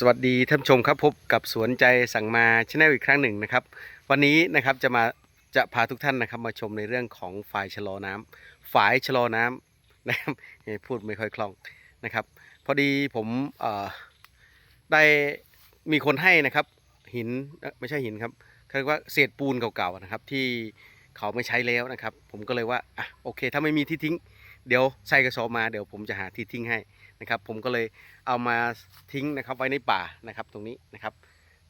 สวัสดีท่านชมครับพบกับสวนใจสั่งมาชแนลอีกครั้งหนึ่งนะครับ วันนี้นะครับจะมาจะพาทุกท่านนะครับมาชมในเรื่องของฝายชะลอน้ำฝายชะลอน้ำนะครับพูดไม่ค่อยคล่องนะครับ พอดีผมเอ่อได้มีคนให้นะครับหินไม่ใช่หินครับเขาเรียกว่าเศษปูนเก่าๆนะครับที่เขาไม่ใช้แล้วนะครับ ผมก็เลยว่าอะโอเค ถ้าไม่มีที่ทิ้ง เดี๋ยวใส่กระสอบมาเดี๋ยวผมจะหาที่ทิ้งให้นะครับ ผมก็เลยเอามาทิ้งนะครับไว้ในป่านะครับตรงนี้นะครับ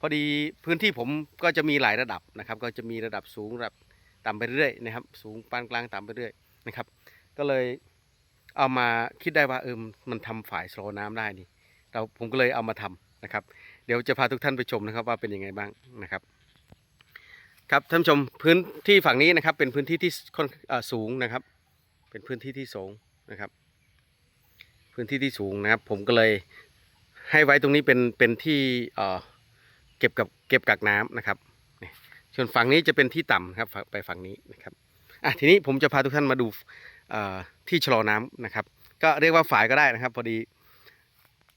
พอดีพื้นที่ผมก็จะมีหลายระดับนะครับ ก็จะมีระดับสูงระดับต่ำไปเรื่อยนะครับ สูงปานกลางต่ำไปเรื่อยนะครับ ก็เลยเอามาคิดได้ว่าเออมันทำฝายสโลน้ำได้นี่เราผมก็เลยเอามาทำนะครับ เดี๋ยวจะพาทุกท่านไปชมนะครับว่าเป็นยังไงบ้างนะครับครับท่านชมพื้นที่ฝั่งนี้นะครับเป็นพื้นที่ที่ค่อนสูงนะครับ เป็นพื้นที่ที่สูงนะครับ พื้นที่ที่สูงนะครับ ผมก็เลยให้ไว้ตรงนี้เป็นเป็นที่เอ่อเก็บกับเก็บกักน้ำนะครับส่วนฝั่งนี้จะเป็นที่ต่ำครับไปฝั่งนี้นะครับอะทีนี้ผมจะพาทุกท่านมาดูที่ชะลอน้ำนะครับ ก็เรียกว่าฝายก็ได้นะครับ พอดี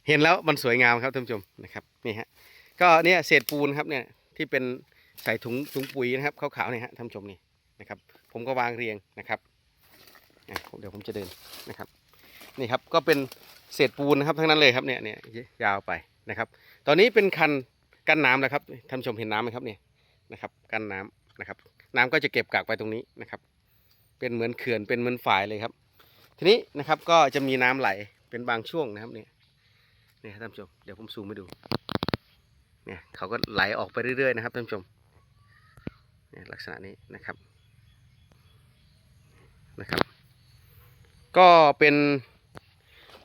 เห็นแล้วมันสวยงามครับท่านผู้ชมนะครับนี่ฮะก็เนี่ยเศษปูนครับเนี่ยที่เป็นใส่ถุงถุงปุ๋ยนะครับขาวๆเนี่ยฮะท่านผู้ชมนี่นะครับ ผมก็วางเรียงนะครับ เดี๋ยวผมจะเดินนะครับ นี่ครับก็เป็นเศษปูนนะครับทั้งนั้นเลยครับเนี่ยเนี่ยยาวไปนะครับ ตอนนี้เป็นคันกั้นน้ำแล้วครับท่านชมเห็นน้ำไหมครับเนี่ยนะครับกั้นน้ำนะครับ น้ำก็จะเก็บกักไปตรงนี้นะครับ เป็นเหมือนเขื่อนเป็นเหมือนฝายเลยครับ ทีนี้นะครับก็จะมีน้ำไหลเป็นบางช่วงนะครับเนี่ยเนี่ยท่านชมเดี๋ยวผมซูมให้ดูเนี่ยเขาก็ไหลออกไปเรื่อยๆนะครับท่านชมเนี่ยลักษณะนี้นะครับนะครับ ก็เป็น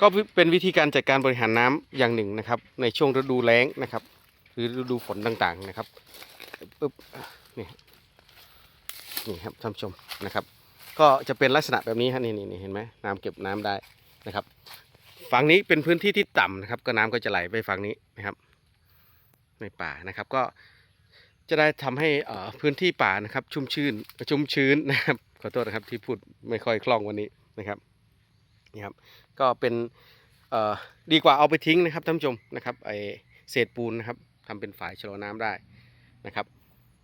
ก็เป็นวิธีการจัดการบริหารน้ำอย่างหนึ่งนะครับ ในช่วงฤดูแล้งนะครับ หรือฤดูฝนต่างๆนะครับปึ๊บนี่นี่ครับท่านชมนะครับ ก็จะเป็นลักษณะแบบนี้ฮะนี่นี่นี่เห็นไหมน้ำเก็บน้ำได้นะครับฝั่งนี้เป็นพื้นที่ที่ต่ำนะครับ ก็น้ำก็จะไหลไปฝั่งนี้นะครับ ในป่านะครับก็จะได้ทำให้อ่พื้นที่ป่านะครับ ชุ่มชื้นชุ่มชื้นนะครับขอโทษนะครับที่พูดไม่ค่อยคล่องวันนี้นะครับ นี่ครับก็เป็นดีกว่าเอาไปทิ้งนะครับท่านผู้ชมนะครับไอเศษปูนนะครับทำเป็นฝายชะลอน้ำได้นะครับ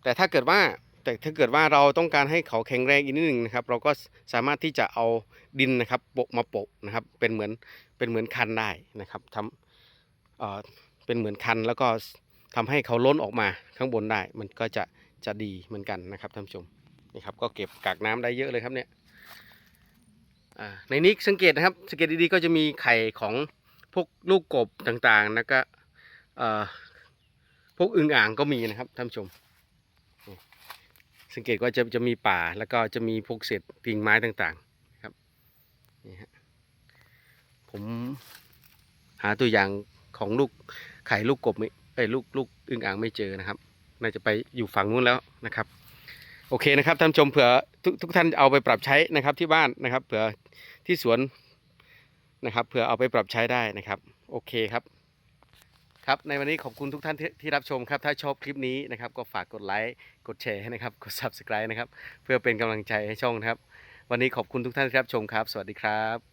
แต่ถ้าเกิดว่าแต่ถ้าเกิดว่าเราต้องการให้เขาแข็งแรงอีกนิดหนึ่งนะครับ เราก็สามารถที่จะเอาดินนะครับโปะมาโปะนะครับ เป็นเหมือนเป็นเหมือนคันได้นะครับทำเอ่อเป็นเหมือนคันแล้วก็ทำให้เขาล้นออกมาข้างบนได้ มันก็จะจะดีเหมือนกันนะครับท่านผู้ชมนี่ครับก็เก็บกากน้ำได้เยอะเลยครับเนี่ย ในนี้สังเกตนะครับสังเกตดีๆก็จะมีไข่ของพวกลูกกบต่างๆแล้วก็พวกอึ่งอ่างก็มีนะครับท่านผู้ชม สังเกตว่าจะจะมีป่าแล้วก็จะมีพวกเศษกิ่งไม้ต่างๆครับนี่ฮะผมหาตัวอย่างของลูกไข่ลูกกบไม่เอ้ลูกลูกอึ่งอ่างไม่เจอนะครับ น่าจะไปอยู่ฝั่งนู้นแล้วนะครับ โอเคนะครับท่านชมเผื่อทุกทุกท่านเอาไปปรับใช้นะครับที่บ้านนะครับ เผื่อที่สวนนะครับเผื่อเอาไปปรับใช้ได้นะครับ โอเคครับ ครับในวันนี้ขอบคุณทุกท่านที่ที่รับชมครับ ถ้าชอบคลิปนี้นะครับ ก็ฝากกดไลค์กดแชร์นะครับกด subscribe นะครับ เพื่อเป็นกำลังใจให้ช่องนะครับ วันนี้ขอบคุณทุกท่านที่รับชมครับ สวัสดีครับ